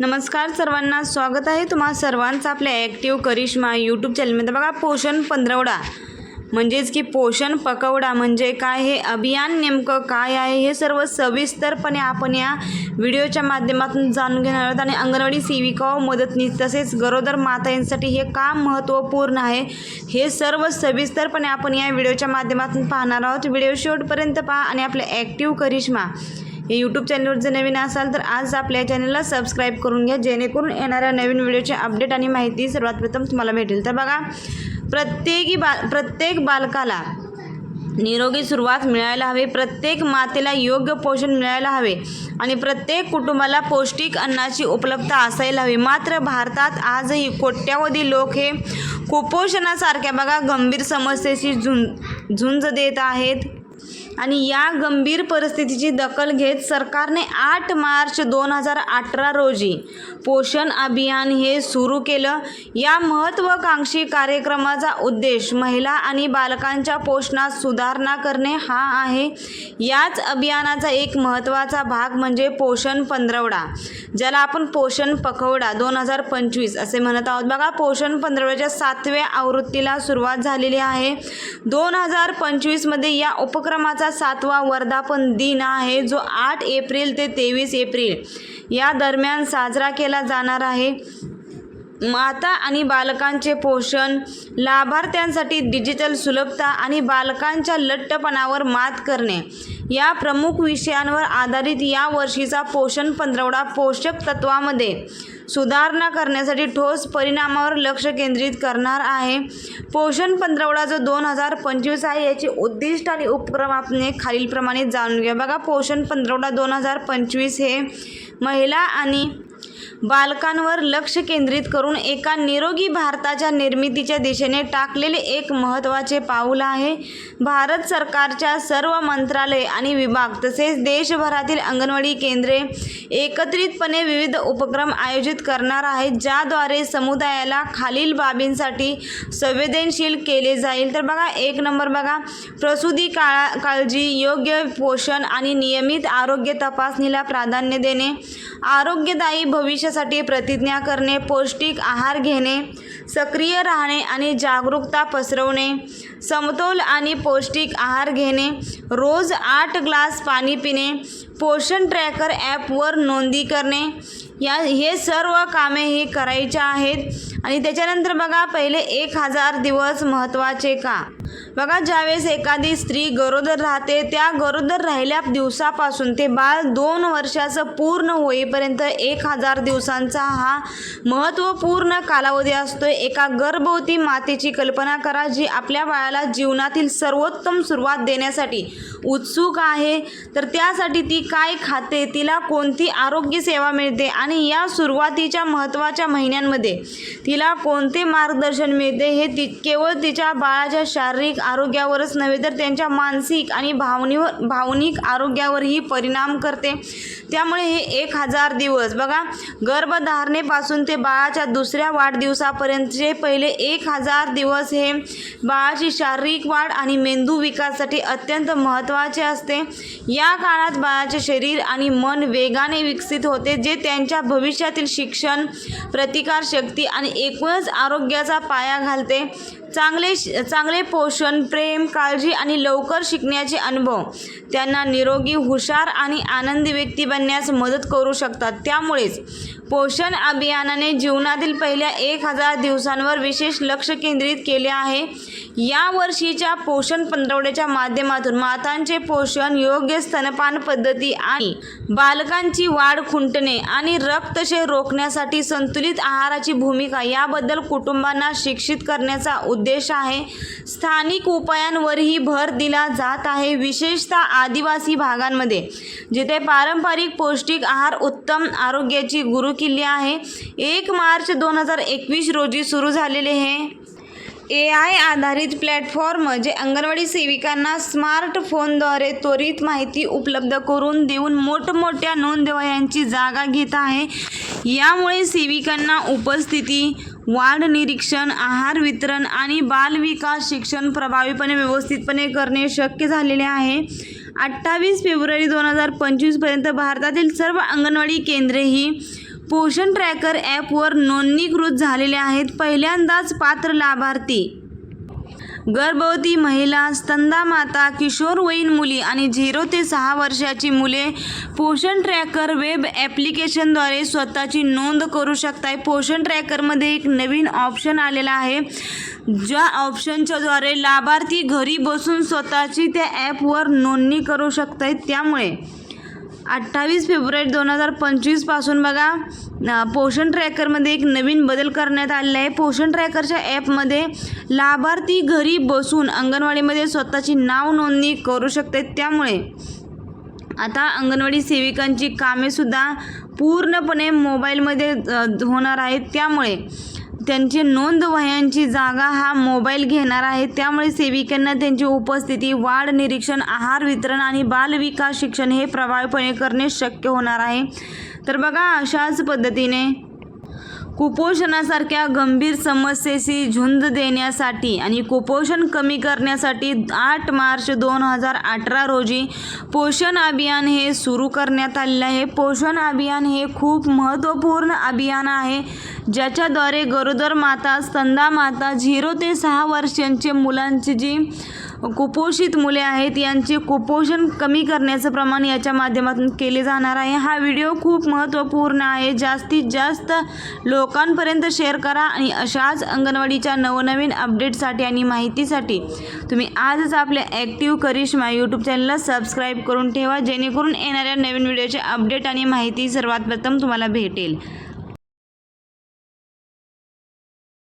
नमस्कार सर्वांना स्वागत आहे तुम्हा सर्वांचं आपल्या ॲक्टिव्ह करिश्मा यूट्यूब चॅनलमध्ये बघा पोषण पंधरवडा. म्हणजेच की पोषण पकवडा म्हणजे काय? हे अभियान नेमकं काय आहे? हे सर्व सविस्तरपणे आपण या व्हिडिओच्या माध्यमातून जाणून घेणार आहोत. आणि अंगणवाडी सेविका व मदतनीस तसेच गरोदर माता यांसाठी हे का महत्त्वपूर्ण आहे? हे सर्व सविस्तरपणे आपण या व्हिडिओच्या माध्यमातून पाहणार आहोत. व्हिडिओ शेवटपर्यंत पहा आणि आपल्या ॲक्टिव्ह करिश्मा. हे यूट्यूब चॅनलवर जर नवीन असाल तर आज आपल्या चॅनलला सबस्क्राईब करून घ्या. जेणेकरून येणाऱ्या नवीन व्हिडिओचे अपडेट आणि माहिती सर्वात प्रथम तुम्हाला भेटेल. तर बघा प्रत्येकी बा प्रत्येक बालकाला निरोगी सुरुवात मिळायला हवी. प्रत्येक मातेला योग्य पोषण मिळायला हवे. आणि प्रत्येक कुटुंबाला पौष्टिक अन्नाची उपलब्धता असायला हवी. मात्र भारतात आजही कोट्यावधी लोक हे कुपोषणासारख्या बघा गंभीर समस्येशी झुंज झुंज देत आहेत. आणि या गंभीर परिस्थितीची दखल घेत सरकारने आठ मार्च दोन हजार अठरा रोजी पोषण अभियान हे सुरू केलं. या महत्त्वाकांक्षी कार्यक्रमाचा उद्देश महिला आणि बालकांच्या पोषणात सुधारणा करणे हा आहे. याच अभियानाचा एक महत्त्वाचा भाग म्हणजे पोषण पंधरवडा ज्याला आपण पोषण पखवडा दोन हजार पंचवीस असे म्हणत आहोत. बघा पोषण पंधरवड्याच्या सातव्या आवृत्तीला सुरुवात झालेली आहे. दोन हजार पंचवीसमध्ये या उपक्रम उपक्रमाचा सातवा वर्धापन दिन आहे जो आठ एप्रिल ते तेवीस एप्रिल. या दरम्यान साजरा केला जाणार आहे. माता आणि बालकांचे पोषण लाभार्थ्यांसाठी डिजिटल सुलभता आणि बालकांच्या लठ्ठपणावर मात करणे. या प्रमुख विषयांवर आधारित या वर्षीचा पोषण पंधरवडा पोषक तत्वामध्ये सुधारणा करण्यासाठी ठोस परिणामावर लक्ष केंद्रित करणार आहे. पोषण पंधरवडा जो दोन हजार पंचवीस आहे याचे उद्दिष्ट आणि उपक्रम आपण खालीलप्रमाणे जाणून घ्या. बघा पोषण पंधरवडा दोन हजार पंचवीस हे महिला आणि बालकांवर लक्ष केंद्रित करून एका निरोगी भारताच्या निर्मितीच्या दिशेने टाकलेले एक महत्त्वाचे पाऊल आहे. भारत सरकारच्या सर्व मंत्रालय आणि विभाग तसेच देशभरातील अंगणवाडी केंद्रे एकत्रितपणे विविध उपक्रम आयोजित करणार आहेत ज्याद्वारे समुदायाला खालील बाबींसाठी संवेदनशील केले जाईल. तर बघा एक नंबर बघा. प्रसूती काळा काळजी योग्य पोषण आणि नियमित आरोग्य तपासणीला प्राधान्य देणे. आरोग्यदायी भविष्यासाठी प्रतिज्ञा करणे पौष्टिक आहार घेणे सक्रिय राहणे आणि जागरूकता पसरवणे समतोल आणि पौष्टिक आहार घेणे रोज आठ ग्लास पाणी पिणे पोषण ट्रॅकर ॲपवर नोंदी करणे या हे सर्व कामे ही करायच्या आहेत. आणि त्याच्यानंतर बघा पहिले एक हजार दिवस महत्त्वाचे का? बघा ज्यावेळेस एखादी स्त्री गरोदर राहते त्या गरोदर राहिल्या दिवसापासून ते बाळ दोन वर्षाचं पूर्ण होईपर्यंत एक हजार दिवसांचा हा महत्त्वपूर्ण कालावधी असतो. एका गर्भवती मातेची कल्पना करा जी आपल्या बाळाला जीवनातील सर्वोत्तम सुरुवात देण्यासाठी उत्सुक आहे. तर त्यासाठी ती काय खाते तिला कोणती आरोग्य सेवा मिळते आणि या सुरुवातीच्या महत्त्वाच्या महिन्यांमध्ये तिला कोणते मार्गदर्शन मिळते हे ती केवळ तिच्या बाळाच्या शारीरिक आरोग्यावरच नव्हे तर त्यांच्या मानसिक आणि भावनीवर भावनिक आरोग्यावरही परिणाम करते. त्यामुळे हे एक हजार दिवस. बघा गर्भधारणेपासून ते बाळाच्या दुसऱ्या वाढदिवसापर्यंतचे पहिले एक हजार दिवस हे बाळाची शारीरिक वाढ आणि मेंदू विकासासाठी अत्यंत महत्त्वाचे असते. या काळात बाळाचे शरीर आणि मन वेगाने विकसित होते जे त्यांच्या भविष्यातील शिक्षण प्रतिकारशक्ती आणि एकूणच आरोग्याचा पाया घालते. चांगले चांगले पोषण प्रेम काळजी आणि लवकर शिकण्याचे अनुभव. त्यांना निरोगी हुशार आणि आनंदी व्यक्ती बनण्यास मदत करू शकतात. त्यामुळेच पोषण अभियानाने जीवनातील पहिल्या एक हजार दिवसांवर विशेष लक्ष केंद्रित केले आहे. या वर्षीच्या पोषण पंधरवड्याच्या माध्यमातून मातांचे पोषण योग्य स्तनपान पद्धती आणि बालकांची वाढ खुंटणे आणि रक्तक्षय रोखण्यासाठी संतुलित आहाराची भूमिका याबद्दल कुटुंबांना शिक्षित करण्याचा उद्देश आहे. स्थानिक उपायांवरही भर दिला जात आहे. विशेषतः आदिवासी भागांमध्ये जिथे पारंपरिक पौष्टिक आहार उत्तम आरोग्याची गुरु किल्ले आहे. एक मार्च दोन हजार एकवीस रोजी सुरू झालेले हे ए आय आधारित प्लॅटफॉर्म जे अंगणवाडी सेविकांना स्मार्टफोनद्वारे त्वरित माहिती उपलब्ध करून देऊन मोठमोठ्या नोंदवयांची जागा घेत आहे. यामुळे सेविकांना उपस्थिती वाढ निरीक्षण आहार वितरण आणि बालविकास शिक्षण प्रभावीपणे व्यवस्थितपणे करणे शक्य झालेले आहे. अठ्ठावीस फेब्रुवारी दोन हजार पंचवीसपर्यंत भारतातील सर्व अंगणवाडी केंद्रे ही पोषण ट्रॅकर ॲपवर नोंदणीकृत झालेले आहेत पहिल्यांदाच पात्र लाभार्थी. गर्भवती महिला स्तंदा माता किशोरवयीन मुली आणि झिरो ते सहा वर्षाची मुले पोषण ट्रॅकर वेब ॲप्लिकेशनद्वारे स्वतःची नोंद करू शकताय. पोषण ट्रॅकरमध्ये एक नवीन ऑप्शन आलेला आहे. ज्या ऑप्शनच्याद्वारे लाभार्थी घरी बसून स्वतःची त्या ॲपवर नोंदणी करू शकत आहेत त्यामुळे अठ्ठावीस फेब्रुवारी दोन हजार पंचवीसपासून बघा पोषण ट्रॅकरमध्ये एक नवीन बदल करण्यात आलेला आहे. पोषण ट्रॅकरच्या ॲपमध्ये लाभार्थी घरी बसून अंगणवाडीमध्ये स्वतःची नाव नोंदणी करू शकते त्यामुळे आता अंगणवाडी सेविकांची कामेसुद्धा पूर्णपणे मोबाईलमध्ये होणार आहेत. त्यामुळे त्यांची नोंद वह्यांची जागा हा मोबाईल घेणार आहे. त्यामुळे सेविकांना त्यांची उपस्थिती वाढ निरीक्षण आहार वितरण आणि बालविकास शिक्षण हे प्रभावीपणे करणे शक्य होणार आहे. तर बघा अशाच पद्धतीने कुपोषणासारख्या गंभीर समस्येशी झुंज देण्यासाठी आणि कुपोषण कमी करण्यासाठी आठ मार्च दोन हजार अठरा रोजी पोषण अभियान हे सुरू करण्यात आलेलं आहे. पोषण अभियान हे खूप महत्त्वपूर्ण अभियान आहे. ज्याच्याद्वारे गरोदर माता स्तंदा माता झिरो ते सहा वर्षांचे मुलांची जी कुपोषित मुले आहेत यांचे कुपोषण कमी करण्याचं प्रमाण याच्या माध्यमातून केले जाणार आहे. हा व्हिडिओ खूप महत्त्वपूर्ण आहे. जास्तीत जास्त लोकांपर्यंत शेअर करा आणि अशाच अंगणवाडीच्या नवनवीन अपडेटसाठी आणि माहितीसाठी तुम्ही आजच आपल्या ॲक्टिव्ह करिश्मा यूट्यूब चॅनलला सबस्क्राईब करून ठेवा जेणेकरून येणाऱ्या नवीन व्हिडिओचे अपडेट आणि माहिती सर्वात प्रथम तुम्हाला भेटेल.